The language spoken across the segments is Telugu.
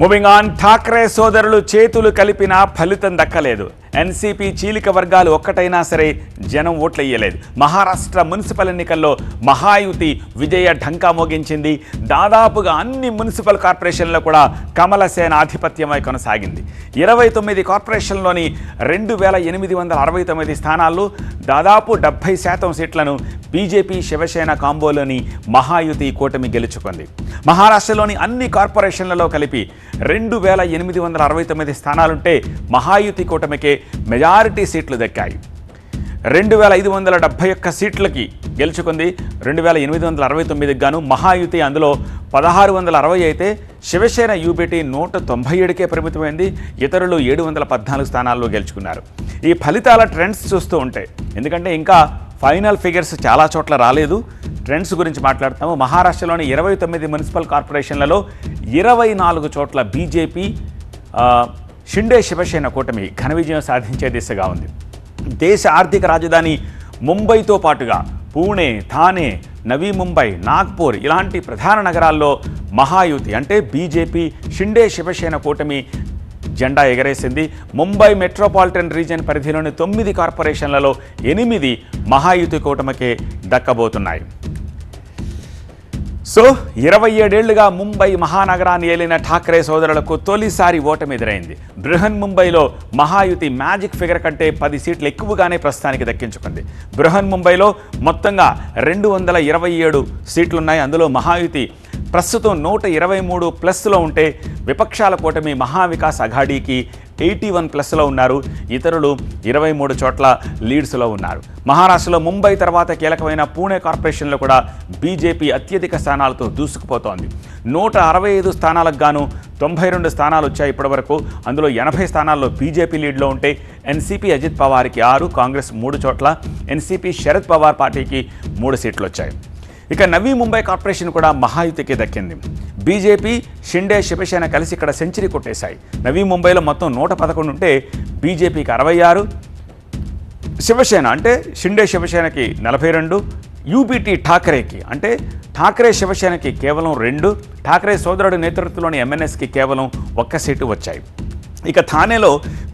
మూవింగ్ ఆన్ ఠాక్రే సోదరులు చేతులు కలిపినా ఫలితం దక్కలేదు. ఎన్సీపీ చీలిక వర్గాలు ఒక్కటైనా సరే జనం ఓట్లయ్యలేదు మహారాష్ట్ర మున్సిపల్ ఎన్నికల్లో మహాయుతి విజయ ఢంకా మోగించింది. దాదాపుగా అన్ని మున్సిపల్ కార్పొరేషన్లో కూడా కమలసేన ఆధిపత్యమై కొనసాగింది. ఇరవై తొమ్మిది కార్పొరేషన్లోని రెండు వేల ఎనిమిది వందల అరవై తొమ్మిది స్థానాల్లో దాదాపు డెబ్బై శాతం సీట్లను బీజేపీ శివసేన కాంబోలోని మహాయుతి కూటమి గెలుచుకుంది. మహారాష్ట్రలోని అన్ని కార్పొరేషన్లలో కలిపి రెండు వేల ఎనిమిది వందల అరవై తొమ్మిది స్థానాలుంటే మహాయుతి కూటమికే మెజారిటీ సీట్లు దక్కాయి. రెండు వేల ఐదు వందల డెబ్బై ఒక్క సీట్లకి గెలుచుకుంది. రెండు వేల ఎనిమిది వందల అరవై తొమ్మిదికి గాను మహాయుతి అందులో పదహారు వందల అరవై అయితే శివసేన యూబీటీ నూట తొంభై ఏడుకే పరిమితమైంది. ఇతరులు ఏడు వందల పద్నాలుగు స్థానాల్లో గెలుచుకున్నారు. ఈ ఫలితాల ట్రెండ్స్ చూస్తూ ఉంటాయి ఎందుకంటే ఇంకా ఫైనల్ ఫిగర్స్ చాలా చోట్ల రాలేదు. ట్రెండ్స్ గురించి మాట్లాడతాము మహారాష్ట్రలోని ఇరవై తొమ్మిది మున్సిపల్ కార్పొరేషన్లలో ఇరవై నాలుగు చోట్ల బీజేపీ షిండే శివసేన కూటమి ఘన విజయం సాధించే దిశగా ఉంది. దేశ ఆర్థిక రాజధాని ముంబైతో పాటుగా పూణే థానే నవీ ముంబై నాగ్పూర్ ఇలాంటి ప్రధాన నగరాల్లో మహాయుతి అంటే బీజేపీ షిండే శివసేన కూటమి జెండా ఎగరేసింది. ముంబై మెట్రోపాలిటన్ రీజియన్ పరిధిలోని తొమ్మిది కార్పొరేషన్లలో ఎనిమిది మహాయుతి కూటమికే దక్కబోతున్నాయి. సో ఇరవై ఏడేళ్ళుగా ముంబై మహానగరాన్ని ఏలిన ఠాక్రే సోదరులకు తొలిసారి ఓటమి ఎదురైంది బృహన్ ముంబైలో మహాయుతి మ్యాజిక్ ఫిగర్ కంటే పది సీట్లు ఎక్కువగానే ప్రస్తుతానికి దక్కించుకుంది. బృహన్ ముంబైలో మొత్తంగా రెండు వందల ఇరవై ఏడు సీట్లున్నాయి. అందులో మహాయుతి ప్రస్తుతం నూట ఇరవై మూడు ప్లస్లో ఉంటే విపక్షాల కూటమి మహావికాస్ అఘాడీకి ఎయిటీ వన్ ప్లస్లో ఉన్నారు. ఇతరులు ఇరవై మూడు చోట్ల లీడ్స్లో ఉన్నారు. మహారాష్ట్రలో ముంబై తర్వాత కీలకమైన పూణే కార్పొరేషన్లో కూడా బీజేపీ అత్యధిక స్థానాలతో దూసుకుపోతోంది. నూట అరవై ఐదు స్థానాలకు గాను తొంభై రెండు స్థానాలు వచ్చాయి ఇప్పటివరకు. అందులో ఎనభై స్థానాల్లో బీజేపీ లీడ్లో ఉంటే ఎన్సీపీ అజిత్ పవార్కి ఆరు కాంగ్రెస్ మూడు చోట్ల ఎన్సీపీ శరద్ పవార్ పార్టీకి మూడు సీట్లు వచ్చాయి. ఇక నవీ ముంబై కార్పొరేషన్ కూడా మహాయుతికి దక్కింది. బీజేపీ షిండే శివసేన కలిసి ఇక్కడ సెంచరీ కొట్టేశాయి. నవీ ముంబైలో మొత్తం నూట పదకొండు ఉంటే బీజేపీకి అరవై ఆరు శివసేన అంటే షిండే శివసేనకి నలభై రెండు యూబీటీ ఠాకరేకి అంటే ఠాకరే శివసేనకి కేవలం రెండు ఠాకరే సోదరుడి నేతృత్వంలోని ఎంఎన్ఎస్కి కేవలం ఒక్క సీటు వచ్చాయి. ఇక థానేలో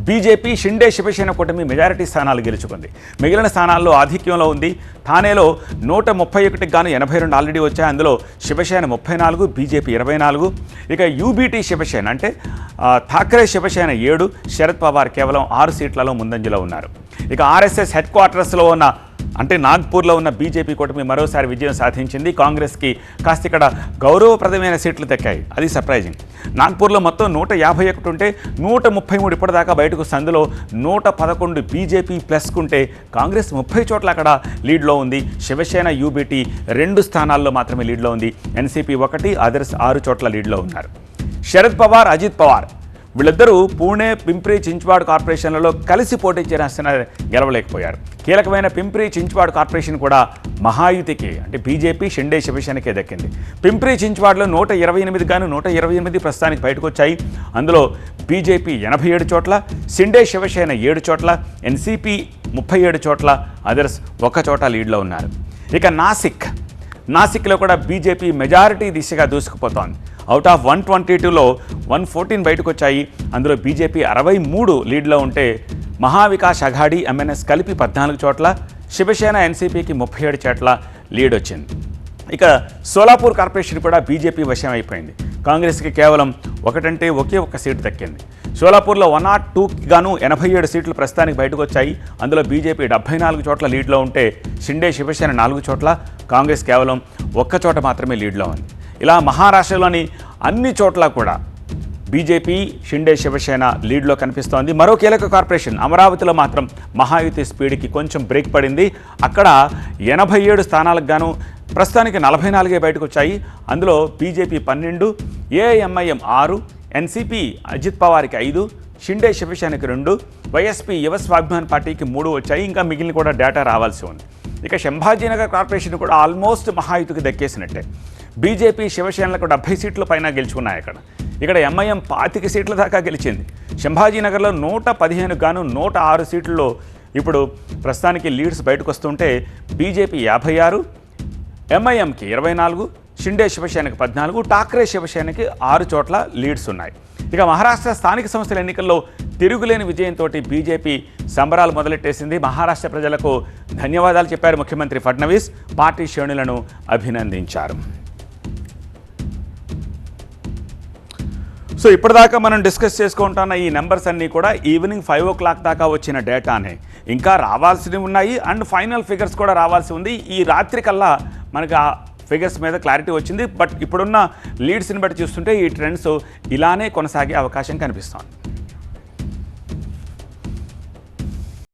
బీజేపీ షిండే శివసేన కూటమి మెజారిటీ స్థానాలు గెలుచుకుంది. మిగిలిన స్థానాల్లో ఆధిక్యంలో ఉంది. థానేలో నూట ముప్పై ఒకటికి గాను ఎనభై రెండు ఆల్రెడీ వచ్చాయి. అందులో శివసేన ముప్పై నాలుగు బీజేపీ ఇరవై నాలుగు. ఇక యూబీటీ శివసేన అంటే థాక్రే థాకరే శివసేన ఏడు శరద్ పవార్ కేవలం ఆరు సీట్లలో ముందంజలో ఉన్నారు. ఇక ఆర్ఎస్ఎస్ హెడ్ క్వార్టర్స్లో ఉన్న అంటే నాగ్పూర్లో ఉన్న బీజేపీ కూటమి మరోసారి విజయం సాధించింది. కాంగ్రెస్కి కాస్త ఇక్కడ గౌరవప్రదమైన సీట్లు దక్కాయి. అది సర్ప్రైజింగ్. నాగ్పూర్లో మొత్తం నూట యాభై ఒకటి ఉంటే నూట ముప్పై మూడు ఇప్పటిదాకా బయటకు సందులో నూట పదకొండు బీజేపీ ప్లస్కుంటే కాంగ్రెస్ ముప్పై చోట్ల అక్కడ లీడ్లో ఉంది. శివసేన యూబీటీ రెండు స్థానాల్లో మాత్రమే లీడ్లో ఉంది. ఎన్సీపీ ఒకటి అదర్స్ ఆరు చోట్ల లీడ్లో ఉన్నారు. శరద్ పవార్ అజిత్ పవార్ వీళ్ళిద్దరూ పూణే పింప్రి చించ్వాడ్ కార్పొరేషన్లలో కలిసి పోటీ చేసిన గెలవలేకపోయారు. కీలకమైన పింప్రి చించ్వాడ్ కార్పొరేషన్ కూడా మహాయుతికి అంటే బీజేపీ షిండే శివసేనకే దక్కింది. పింప్రి చించ్వాడ్లో నూట ఇరవై ఎనిమిది గాను నూట ఇరవై ఎనిమిది ప్రస్తుతానికి బయటకు వచ్చాయి అందులో బీజేపీ ఎనభై ఏడు చోట్ల షిండే శివసేన ఏడు చోట్ల ఎన్సీపీ ముప్పై ఏడు చోట్ల అదర్స్ ఒక్క చోట లీడ్లో ఉన్నారు. ఇక నాసిక్ నాసిక్లో కూడా బీజేపీ మెజారిటీ దిశగా దూసుకుపోతోంది. అవుట్ ఆఫ్ వన్ ట్వంటీ టూలో వన్ ఫోర్టీన్ బయటకు వచ్చాయి అందులో బీజేపీ అరవై మూడు లీడ్లో ఉంటే మహావికాస్ అఘాడి ఎంఎన్ఎస్ కలిపి పద్నాలుగు చోట్ల శివసేన ఎన్సీపీకి ముప్పై ఏడు చోట్ల లీడ్ వచ్చింది. ఇక సోలాపూర్ కార్పొరేషన్ కూడా బీజేపీ వశం అయిపోయింది. కాంగ్రెస్కి కేవలం ఒకటంటే ఒకే ఒక సీటు దక్కింది. సోలాపూర్లో వన్ నాట్ టూకి గాను ఎనభై ఏడు సీట్లు ప్రస్తుతానికి బయటకు వచ్చాయి అందులో బీజేపీ డెబ్బై నాలుగు చోట్ల లీడ్లో ఉంటే షిండే శివసేన నాలుగు చోట్ల కాంగ్రెస్ కేవలం ఒక్క చోట మాత్రమే లీడ్లో ఉంది. ఇలా మహారాష్ట్రలోని అన్ని చోట్ల కూడా బీజేపీ షిండే శివసేన లీడ్లో కనిపిస్తోంది. మరో కీలక కార్పొరేషన్ అమరావతిలో మాత్రం మహాయుతి స్పీడ్కి కొంచెం బ్రేక్ పడింది. అక్కడ ఎనభై ఏడు స్థానాలకు గాను ప్రస్తుతానికి నలభై నాలుగే బయటకు వచ్చాయి. అందులో బీజేపీ పన్నెండు ఏఎంఐఎం ఆరు ఎన్సీపీ అజిత్ పవార్కి ఐదు షిండే శివసేనకి రెండు వైఎస్పీ యువ స్వాభిమాన్ పార్టీకి మూడు వచ్చాయి. ఇంకా మిగిలిన కూడా డేటా రావాల్సి ఉంది. ఇక శంభాజీనగర్ కార్పొరేషన్ కూడా ఆల్మోస్ట్ మహాయుతికి దక్కేసినట్టే. బీజేపీ శివసేనలకు డెబ్బై సీట్ల పైన గెలుచుకున్నాయి అక్కడ. ఇక్కడ ఎంఐఎం పాతిక సీట్ల దాకా గెలిచింది. శంభాజీనగర్లో నూట పదిహేను గాను నూట ఆరు సీట్లలో ఇప్పుడు ప్రస్తుతానికి లీడ్స్ బయటకు వస్తుంటే బీజేపీ యాభై ఆరు ఎంఐఎంకి ఇరవై నాలుగు షిండే శివసేనకి పద్నాలుగు ఠాక్రే శివసేనకి ఆరు చోట్ల లీడ్స్ ఉన్నాయి. ఇక మహారాష్ట్ర స్థానిక సంస్థల ఎన్నికల్లో తిరుగులేని విజయంతో బీజేపీ సంబరాలు మొదలెట్టేసింది. మహారాష్ట్ర ప్రజలకు ధన్యవాదాలు చెప్పారు ముఖ్యమంత్రి ఫడ్నవీస్. పార్టీ శ్రేణులను అభినందించారు. సో ఇప్పటిదాకా మనం డిస్కస్ చేసుకుంటున్న ఈ నెంబర్స్ అన్నీ కూడా ఈవినింగ్ ఫైవ్ ఓ క్లాక్ దాకా వచ్చిన డేటానే. ఇంకా రావాల్సినవి ఉన్నాయి అండ్ ఫైనల్ ఫిగర్స్ కూడా రావాల్సి ఉంది. ఈ రాత్రి కల్లా మనకి ఆ ఫిగర్స్ మీద క్లారిటీ వచ్చింది. బట్ ఇప్పుడున్న లీడ్స్ని బట్టి చూస్తుంటే ఈ ట్రెండ్స్ ఇలానే కొనసాగే అవకాశం కనిపిస్తోంది.